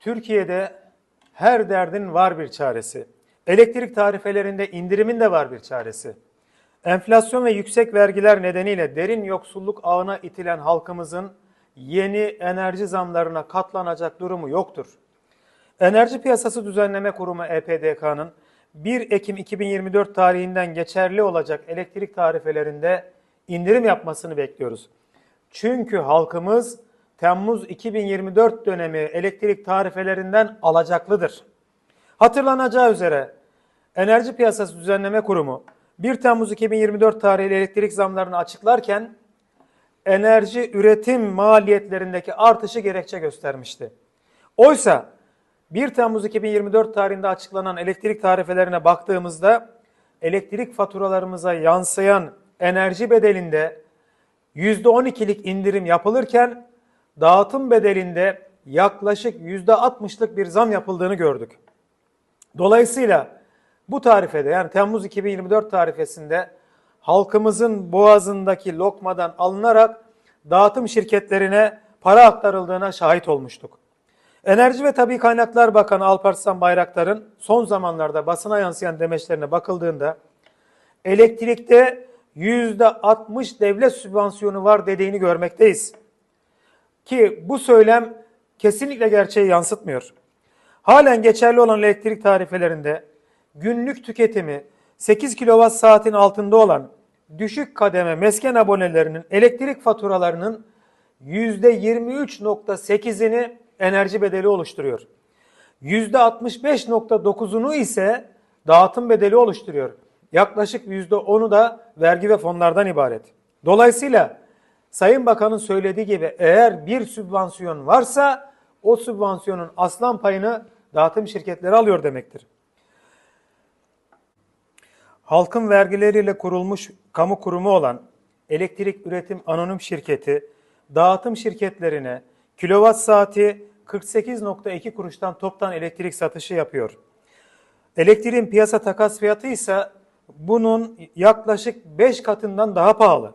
Türkiye'de her derdin var bir çaresi. Elektrik tarifelerinde indirimin de var bir çaresi. Enflasyon ve yüksek vergiler nedeniyle derin yoksulluk ağına itilen halkımızın yeni enerji zamlarına katlanacak durumu yoktur. Enerji Piyasası Düzenleme Kurumu EPDK'nın 1 Ekim 2024 tarihinden geçerli olacak elektrik tarifelerinde indirim yapmasını bekliyoruz. Çünkü halkımız Temmuz 2024 dönemi elektrik tarifelerinden alacaklıdır. Hatırlanacağı üzere Enerji Piyasası Düzenleme Kurumu 1 Temmuz 2024 tarihli elektrik zamlarını açıklarken enerji üretim maliyetlerindeki artışı gerekçe göstermişti. Oysa 1 Temmuz 2024 tarihinde açıklanan elektrik tarifelerine baktığımızda elektrik faturalarımıza yansıyan enerji bedelinde %12'lik indirim yapılırken dağıtım bedelinde yaklaşık %60'lık bir zam yapıldığını gördük. Dolayısıyla bu tarifede yani Temmuz 2024 tarifesinde halkımızın boğazındaki lokmadan alınarak dağıtım şirketlerine para aktarıldığına şahit olmuştuk. Enerji ve Tabi Kaynaklar Bakanı Alparslan Bayraktar'ın son zamanlarda basına yansıyan demeçlerine bakıldığında elektrikte %60 devlet sübvansiyonu var dediğini görmekteyiz. Ki bu söylem kesinlikle gerçeği yansıtmıyor. Halen geçerli olan elektrik tarifelerinde günlük tüketimi 8 kWh saatin altında olan düşük kademe mesken abonelerinin elektrik faturalarının %23.8'ini enerji bedeli oluşturuyor. %65.9'unu ise dağıtım bedeli oluşturuyor. Yaklaşık %10'u da vergi ve fonlardan ibaret. Dolayısıyla Sayın Bakan'ın söylediği gibi eğer bir sübvansiyon varsa o sübvansiyonun aslan payını dağıtım şirketleri alıyor demektir. Halkın vergileriyle kurulmuş kamu kurumu olan Elektrik Üretim Anonim Şirketi dağıtım şirketlerine kilowatt saati 48.2 kuruştan toptan elektrik satışı yapıyor. Elektriğin piyasa takas fiyatı ise bunun yaklaşık 5 katından daha pahalı.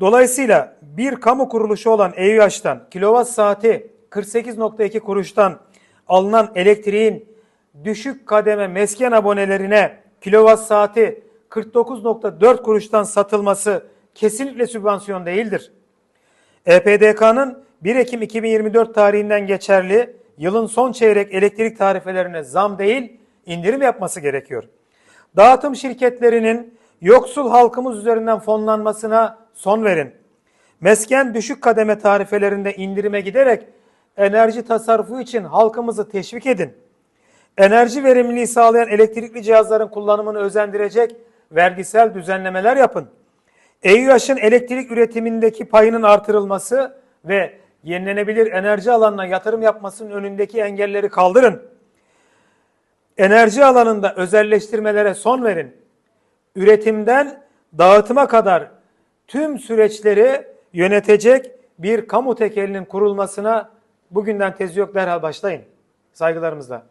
Dolayısıyla bir kamu kuruluşu olan EÜH'tan kilowatt saati 48.2 kuruştan alınan elektriğin düşük kademe mesken abonelerine kilowatt saati 49.4 kuruştan satılması kesinlikle sübvansiyon değildir. EPDK'nın 1 Ekim 2024 tarihinden geçerli yılın son çeyrek elektrik tarifelerine zam değil indirim yapması gerekiyor. Dağıtım şirketlerinin yoksul halkımız üzerinden fonlanmasına son verin. Mesken düşük kademe tarifelerinde indirime giderek enerji tasarrufu için halkımızı teşvik edin. Enerji verimliliği sağlayan elektrikli cihazların kullanımını özendirecek vergisel düzenlemeler yapın. EÜH'ın elektrik üretimindeki payının artırılması ve yenilenebilir enerji alanına yatırım yapmasının önündeki engelleri kaldırın. Enerji alanında özelleştirmelere son verin. Üretimden dağıtıma kadar tüm süreçleri yönetecek bir kamu tekelinin kurulmasına bugünden tezi yok derhal başlayın. Saygılarımızla.